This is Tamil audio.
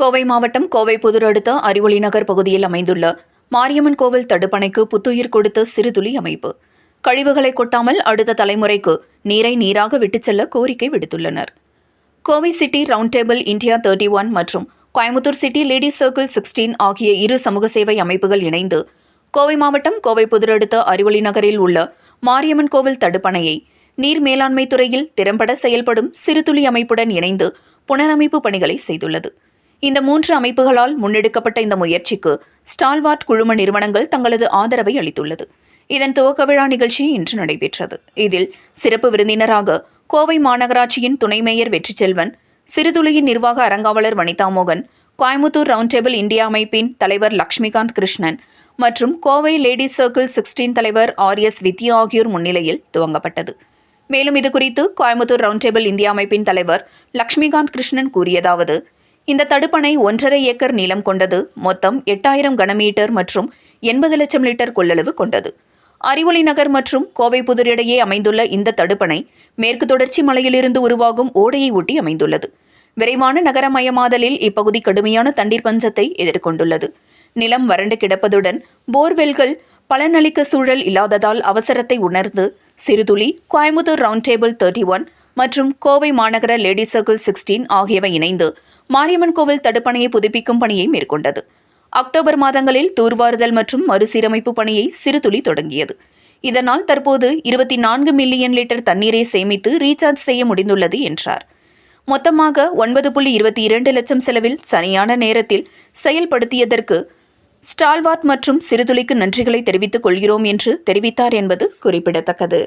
கோவை மாவட்டம் கோவை புதூர் அடுத்த அறிவொளி நகர் பகுதியில் அமைந்துள்ள மாரியம்மன் கோவில் தடுப்பணைக்கு புத்துயிர் கொடுத்த சிறுதுளி அமைப்பு. கழிவுகளை கொட்டாமல் அடுத்த தலைமுறைக்கு நீரை நீராக விட்டுச் செல்ல கோரிக்கை விடுத்துள்ளனர். Kovai city round table India thirty one மற்றும் Coimbatore city lady circle sixteen ஆகிய இரு சமூக சேவை அமைப்புகள் இணைந்து கோவை மாவட்டம் கோவை புதூர் அடுத்த அறிவொளி நகரில் உள்ள மாரியம்மன் கோவில் தடுப்பணையை நீர் மேலாண்மை துறையில் திறம்பட செயல்படும் சிறுதுளி அமைப்புடன் இணைந்து புனரமைப்பு பணிகளை செய்துள்ளது. இந்த மூன்று அமைப்புகளால் முன்னெடுக்கப்பட்ட இந்த முயற்சிக்கு ஸ்டால்வார்ட் குழும நிறுவனங்கள் தங்களது ஆதரவை அளித்துள்ளது. இதன் துவக்க விழா நிகழ்ச்சி இன்று நடைபெற்றது. இதில் சிறப்பு விருந்தினராக கோவை மாநகராட்சியின் துணை மேயர் வெற்றிச்செல்வன் சிறுதுளியின் நிர்வாக அரங்காவலர் வனிதா மோகன் கோயம்புத்தூர் ரவுண்ட் டேபிள் இந்தியா அமைப்பின் தலைவர் லக்ஷ்மிகாந்த் கிருஷ்ணன் மற்றும் கோவை லேடிஸ் சர்க்கிள் சிக்ஸ்டீன் தலைவர் ஆர் எஸ் வித்யா ஆகியோர் முன்னிலையில் துவங்கப்பட்டது. மேலும் இதுகுறித்து கோயம்புத்தூர் ரவுண்ட் டேபிள் இந்தியா அமைப்பின் தலைவர் லக்ஷ்மிகாந்த் கிருஷ்ணன் கூறியதாவது இந்த தடுப்பணை ஒன்றரை ஏக்கர் நீளம் கொண்டது மொத்தம் எட்டாயிரம் கனமீட்டர் மற்றும் எண்பது லட்சம் லிட்டர் கொள்ளளவு கொண்டது. அறிவொளி நகர் மற்றும் கோவை புதூர் இடையே அமைந்துள்ள இந்த தடுப்பணை மேற்கு தொடர்ச்சி மலையிலிருந்து உருவாகும் ஓடையை ஒட்டி அமைந்துள்ளது. விரைவான நகரமயமாதலில் இப்பகுதி கடுமையான தண்ணீர் பஞ்சத்தை எதிர்கொண்டுள்ளது. நிலம் வறண்டு கிடப்பதுடன் போர்வெல்கள் பலனளிக்க சூழல் இல்லாததால் அவசரத்தை உணர்ந்து Siruthuli Coimbatore round table thirty one மற்றும் கோவை மாநகர லேடி சர்க்கிள் சிக்ஸ்டீன் ஆகியவை இணைந்து மாரியம்மன் கோவில் தடுப்பணையை புதுப்பிக்கும் பணியை மேற்கொண்டது. அக்டோபர் மாதங்களில் தூர்வாறுதல் மற்றும் மறுசீரமைப்பு பணியை சிறுதுளி தொடங்கியது. இதனால் தற்போது இருபத்தி நான்கு மில்லியன் லிட்டர் தண்ணீரை சேமித்து ரீசார்ஜ் செய்ய முடிந்துள்ளது என்றார். மொத்தமாக ஒன்பது புள்ளி இருபத்தி இரண்டு லட்சம் செலவில் சரியான நேரத்தில் செயல்படுத்தியதற்கு ஸ்டால்வார்ட் மற்றும் சிறுதுளிக்கு நன்றிகளை தெரிவித்துக் கொள்கிறோம் என்று தெரிவித்தார் என்பது குறிப்பிடத்தக்கது.